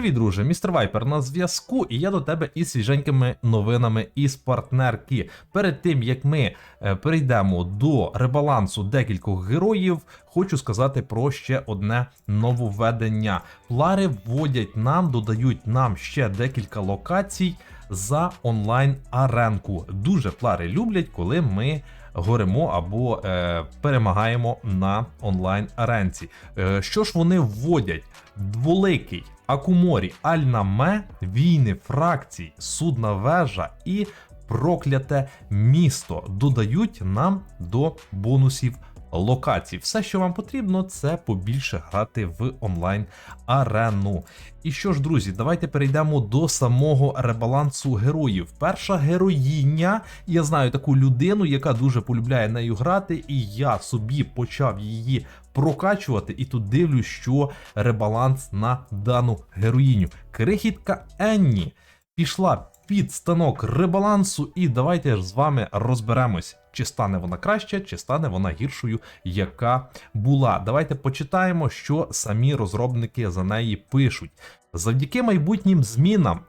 Привіт, друже, містер Вайпер на зв'язку, і я до тебе із свіженькими новинами із партнерки. Перед тим як ми е, перейдемо до ребалансу декількох героїв, хочу сказати про ще одне нововведення. Плари вводять нам, додають нам ще декілька локацій за онлайн аренку. Дуже плари люблять, коли ми. Горимо або е, перемагаємо на онлайн аренці. Е, що ж вони вводять? Дволикий, Акуморі, Альнаме, війни фракцій, судна вежа і прокляте місто додають нам до бонусів локацій. Все, що вам потрібно, це побільше грати в онлайн арену. І що ж, друзі, давайте перейдемо до самого ребалансу героїв. Перша героїня, я знаю таку людину, яка дуже полюбляє нею грати, і я собі почав її прокачувати. І тут дивлюсь, що ребаланс на дану героїню. Крихітка Енні пішла під станок ребалансу, і давайте ж з вами розберемось, чи стане вона краще, чи стане вона гіршою, яка була. Давайте почитаємо, що самі розробники за неї пишуть. Завдяки майбутнім змінам,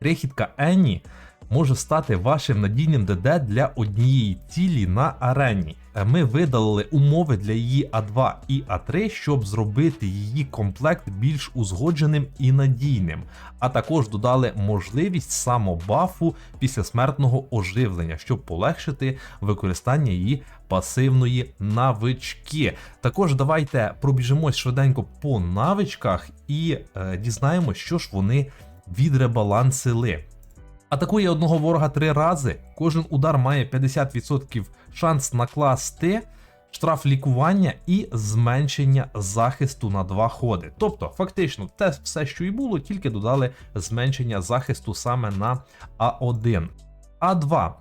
крихітка Енні може стати вашим надійним ДД для однієї цілі на арені. Е, Ми видалили умови для її А2 і А3, щоб зробити її комплект більш узгодженим і надійним, а також додали можливість самобафу після смертного оживлення, щоб полегшити використання її пасивної навички. Також давайте пробіжимось швиденько по навичках і е, дізнаємось, що ж вони відребалансили. Атакує одного ворога три рази. Кожен удар має 50% шанс накласти, штраф лікування і зменшення захисту на два ходи. Тобто, фактично, те все, що і було, тільки додали зменшення захисту саме на А1. А2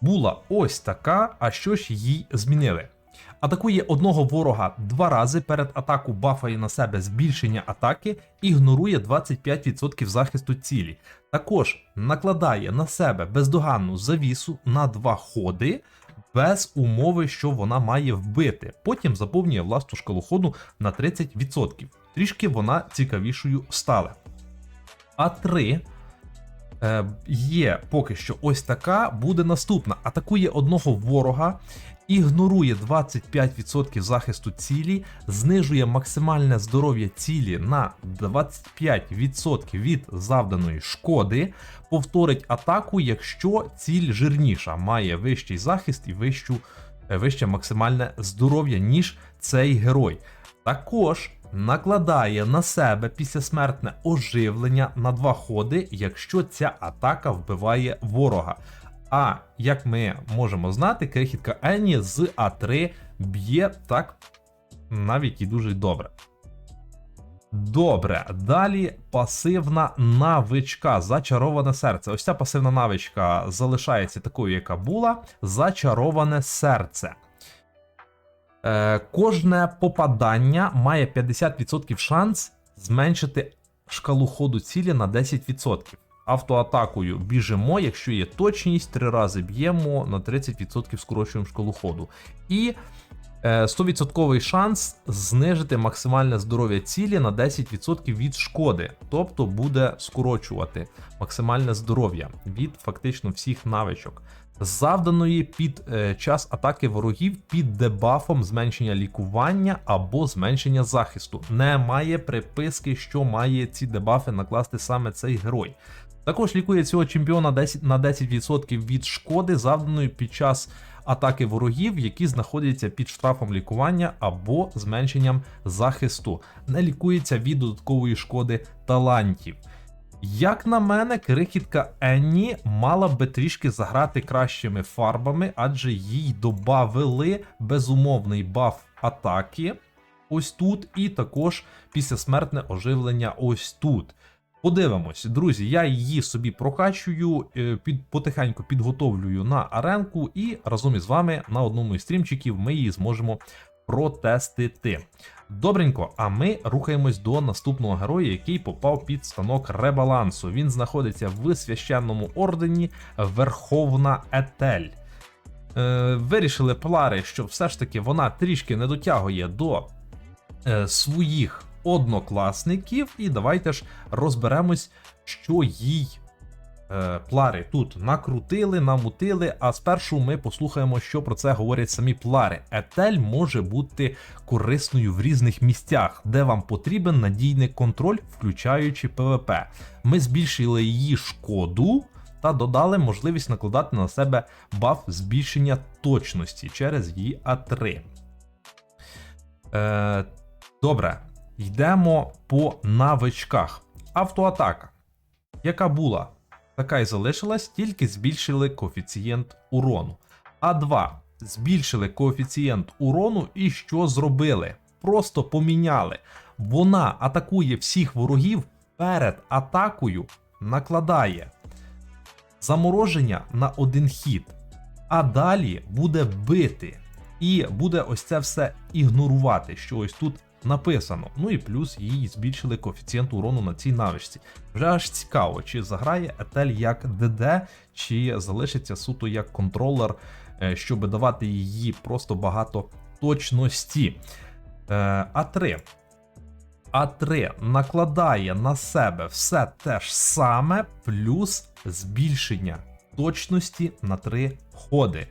була ось така, а що ж їй змінили? Атакує одного ворога два рази перед атаку бафає на себе збільшення атаки, ігнорує 25% захисту цілі. Також накладає на себе бездоганну завісу на два ходи без умови, що вона має вбити. Потім заповнює власну шкалу ходу на 30%. Трішки вона цікавішою стала. А3 е, є поки що ось така, буде наступна. Атакує одного ворога, ігнорує 25% захисту цілі, знижує максимальне здоров'я цілі на 25% від завданої шкоди, повторить атаку, якщо ціль жирніша, має вищий захист і вищу, е, вище максимальне здоров'я, ніж цей герой. Також накладає на себе післясмертне оживлення на два ходи, якщо ця атака вбиває ворога. А як ми можемо знати, крихітка Енні з А3 б'є так навіть і дуже добре. Добре, далі пасивна навичка, зачароване серце. Ось ця пасивна навичка залишається такою, яка була. Зачароване серце. Е, кожне попадання має 50% шанс зменшити шкалу ходу цілі на 10%. Автоатакою біжимо, якщо є точність, три рази б'ємо на 30% скорочуємо шкалу ходу. І е, 100% шанс знижити максимальне здоров'я цілі на 10% від шкоди, тобто буде скорочувати максимальне здоров'я від фактично всіх навичок. Завданої під е, час атаки ворогів під дебафом зменшення лікування або зменшення захисту. Немає приписки, що має ці дебафи накласти саме цей герой. Також лікує цього чемпіона 10 на 10% від шкоди, завданої під час атаки ворогів, які знаходяться під штрафом лікування або зменшенням захисту. Не лікується від додаткової шкоди талантів. Як на мене, крихітка Енні мала би трішки заграти кращими фарбами, адже їй добавили безумовний баф атаки ось тут, і також післясмертне оживлення ось тут. Подивимось, друзі, я її собі прокачую, е, під, потихеньку підготовлюю на аренку, і разом із вами на одному із стрімчиків ми її зможемо протестити. Добренько, а ми рухаємось до наступного героя, який попав під станок ребалансу. Він знаходиться в священному ордені Верховна Етель. Е, вирішили Полари, що все ж таки вона трішки не дотягує до е, своїх однокласників. І давайте ж розберемось, що їй плари тут накрутили, намутили. А спершу ми послухаємо, що про це говорять самі плари. Етель може бути корисною в різних місцях, де вам потрібен надійний контроль, включаючи ПВП. Ми збільшили її шкоду. Та додали можливість накладати на себе баф збільшення точності через її А3. Е, добре, йдемо по навичках. Автоатака, яка була, така і залишилась, тільки збільшили коефіцієнт урону. А2 збільшили коефіцієнт урону і що зробили? Просто поміняли. Вона атакує всіх ворогів перед атакою, накладає замороження на один хід, а далі буде бити. І буде ось це все ігнорувати, що ось тут написано. Ну і плюс їй збільшили коефіцієнт урону на цій навичці. Вже аж цікаво, чи заграє Етель як ДД, чи залишиться суто як контролер, е, щоб давати їй просто багато точності. Е, А3. А3 накладає на себе все те ж саме, плюс збільшення точності на 3 ходи.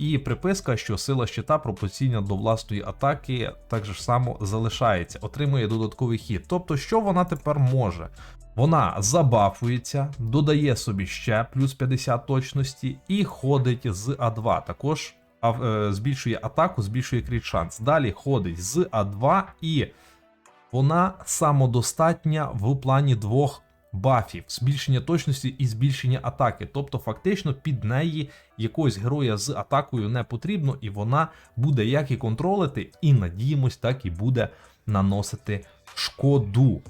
І приписка, що сила щита пропорційна до власної атаки, так же само залишається, отримує додатковий хід. Тобто, що вона тепер може? Вона забафується, додає собі ще плюс 50 точності і ходить з А2. Також е, збільшує атаку, збільшує кріт шанс. Далі ходить з А2 і вона самодостатня в плані двох бафів, збільшення точності і збільшення атаки. Тобто, фактично, під неї якогось героя з атакою не потрібно, і вона буде як і контролити, і надіємось, так і буде наносити шкоду.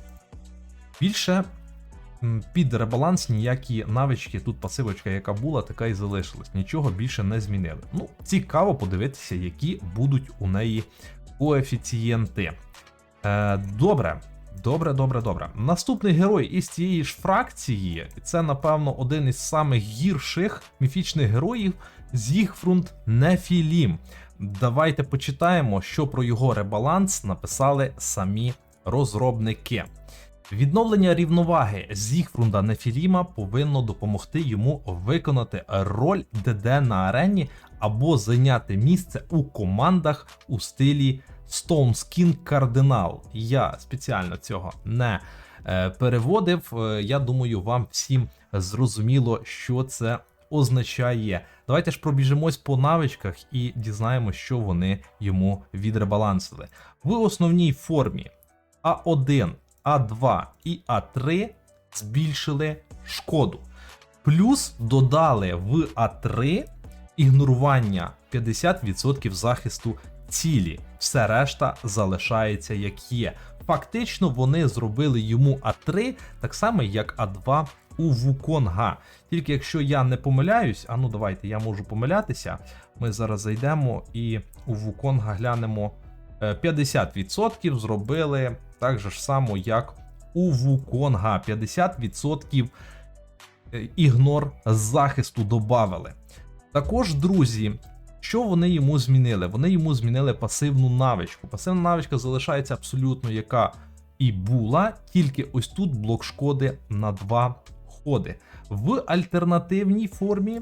Більше під ребаланс ніякі навички, тут пасивочка, яка була, така і залишилась. Нічого більше не змінили. Ну, цікаво подивитися, які будуть у неї коефіцієнти. Е, Добре. Добре, добре, добре. Наступний герой із цієї ж фракції, це, напевно, один із самих гірших міфічних героїв Зігфрунд Нефілім. Давайте почитаємо, що про його ребаланс написали самі розробники. Відновлення рівноваги Зігфрунда Нефіліма повинно допомогти йому виконати роль ДД на арені або зайняти місце у командах у стилі Stone Skin Cardinal. Я спеціально цього не е, переводив. Е, Я думаю, вам всім зрозуміло, що це означає. Давайте ж пробіжимось по навичках і дізнаємося, що вони йому відребалансили. В основній формі А1, А2 і А3 збільшили шкоду. Плюс додали в А3 ігнорування 50% захисту цілі. Все решта залишається як є. Фактично, вони зробили йому А3 так само, як А2 у Вуконга. Тільки якщо я не помиляюсь, а ну давайте я можу помилятися. Ми зараз зайдемо і у Вуконга глянемо е, 50% зробили так же ж само, як у Вуконга. 50% е, ігнор захисту додавали. Також, друзі, що вони йому змінили? Вони йому змінили пасивну навичку. Пасивна навичка залишається абсолютно яка і була, тільки ось тут блок шкоди на 2 ходи. В альтернативній формі.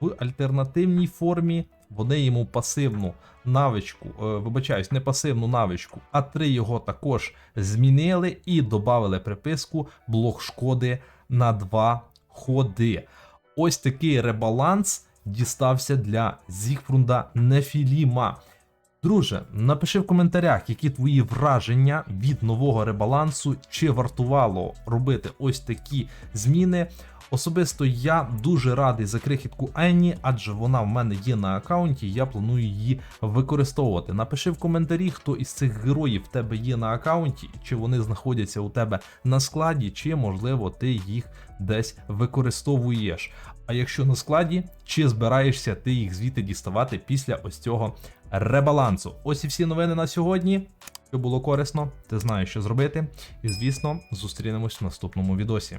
В альтернативній формі вони йому пасивну навичку, е, вибачаюсь, не пасивну навичку, а три його також змінили і додали приписку блок шкоди на 2 ходи. Ось такий ребаланс дістався для Зігфрунда Нефіліма. Друже, напиши в коментарях, які твої враження від нового ребалансу, чи вартувало робити ось такі зміни. Особисто я дуже радий за крихітку Енні, адже вона в мене є на аккаунті, я планую її використовувати. Напиши в коментарі, хто із цих героїв в тебе є на аккаунті, чи вони знаходяться у тебе на складі, чи можливо ти їх десь використовуєш. А якщо на складі, чи збираєшся ти їх звідти діставати після ось цього ребалансу? Ось і всі новини на сьогодні. Що було корисно, ти знаєш, що зробити. І звісно, зустрінемось в наступному відосі.